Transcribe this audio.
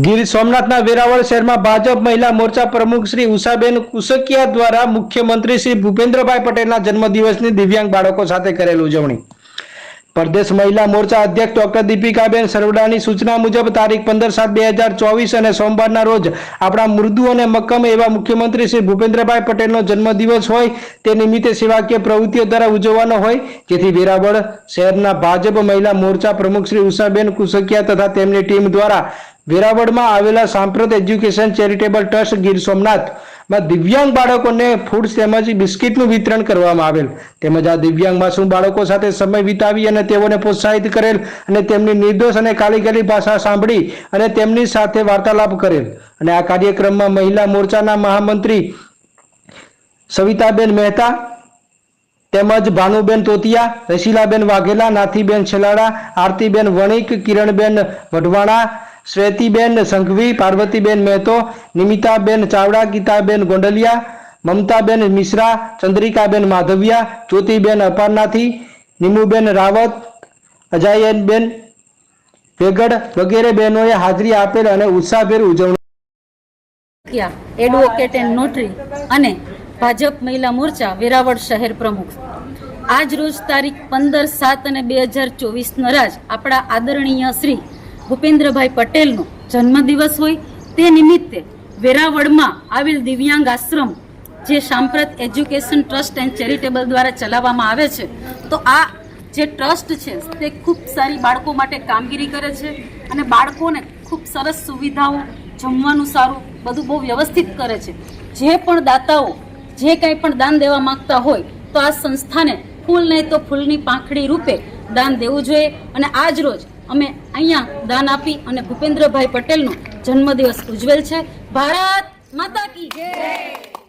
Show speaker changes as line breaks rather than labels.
ગીર સોમનાથના વેરાવળ શહેરમાં ભાજપ મહિલા મોરચા પ્રમુખ શ્રી ઉષાબેન કુસકિયા દ્વારા મુખ્યમંત્રી શ્રી ભૂપેન્દ્રભાઈ પટેલના જન્મદિવસની દિવ્યાંગ બાળકો સાથે કરેલ ઉજવણી. પ્રદેશ મહિલા મોરચા અધ્યક્ષ ડોક્ટર દીપિકાબેન સરવડાની સૂચના મુજબ તારીખ પંદર સાત બે હજાર ચોવીસ અને સોમવારના રોજ આપણા મૃદુ અને મક્કમ એવા મુખ્યમંત્રી શ્રી ભૂપેન્દ્રભાઈ પટેલનો જન્મદિવસ હોય તે નિમિત્તે સેવાકીય પ્રવૃત્તિઓ દ્વારા ઉજવવાનો હોય. જેથી વેરાવળ શહેરના ભાજપ મહિલા મોરચા પ્રમુખ શ્રી ઉષાબેન કુસકિયા તથા તેમની ટીમ દ્વારા વેરાવળમાં આવેલા સાંપ્રત એજ્યુકેશન ચેરિટેબલ ટ્રસ્ટ ગીર સોમનાથમાં દિવ્યાંગ બાળકોને ફૂડ તેમજ બિસ્કિટનું વિતરણ કરવામાં આવેલ. તેમજ આ દિવ્યાંગ માસૂમ બાળકો સાથે સમય વિતાવી અને તેઓને પ્રોત્સાહિત કરેલ અને તેમની નિર્દોષ અને કાલીગલી ભાષા સાંભળી અને તેમની સાથે વાર્તાલાપ કરેલ. અને આ કાર્યક્રમમાં મહિલા મોરચાના મહામંત્રી સવિતાબેન મહેતા તેમજ ભાનુબેન તોતિયા, રસીલાબેન વાઘેલા, નાથીબેન છેલાડા, આરતીબેન વણિક, કિરણબેન વઢવાણા શ્વેતીબેન સંઘવી, પાર્વતીબેન મહેતો, નિમિતાબેન ચાવડા, ગીતાબેન ગોંડલિયા, મમતાબેન મિશ્રા, ચંદ્રિકાબેન માધવિયા, જ્યોતિબેન અપારનાથી નિમુબેન રાવત અજાયનબેન વેગડ વગેરે બહેનોએ હાજરી આપેલ અને ઉત્સાહભેર ઉજવણી
એડવોકેટ એન્ડ નોટરી અને ભાજપ મહિલા મોરચા, વેરાવળ શહેર પ્રમુખ. આજ રોજ તારીખ પંદર સાત અને બે હજાર ચોવીસના રાજ આપણા આદરણીય શ્રી ભૂપેન્દ્રભાઈ પટેલનો જન્મદિવસ હોય તે નિમિત્તે વેરાવળમાં આવેલ દિવ્યાંગ આશ્રમ જે સાંપ્રત એજ્યુકેશન ટ્રસ્ટ એન્ડ ચેરિટેબલ દ્વારા ચલાવવામાં આવે છે, તો આ જે ટ્રસ્ટ છે તે ખૂબ સારી બાળકો માટે કામગીરી કરે છે અને બાળકોને ખૂબ સરસ સુવિધાઓ જમવાનું સારું બધું બહુ વ્યવસ્થિત કરે છે. જે પણ દાતાઓ જે કંઈ પણ દાન દેવા માગતા હોય તો આ સંસ્થાને ફૂલ નહીં તો ફૂલની પાંખડી રૂપે દાન દેવું જોઈએ અને આજ રોજ અમે અહીંયા દાન આપી અને ભૂપેન્દ્રભાઈ પટેલનો જન્મદિવસ ઉજવેલ છે. ભારત માતા કી જય!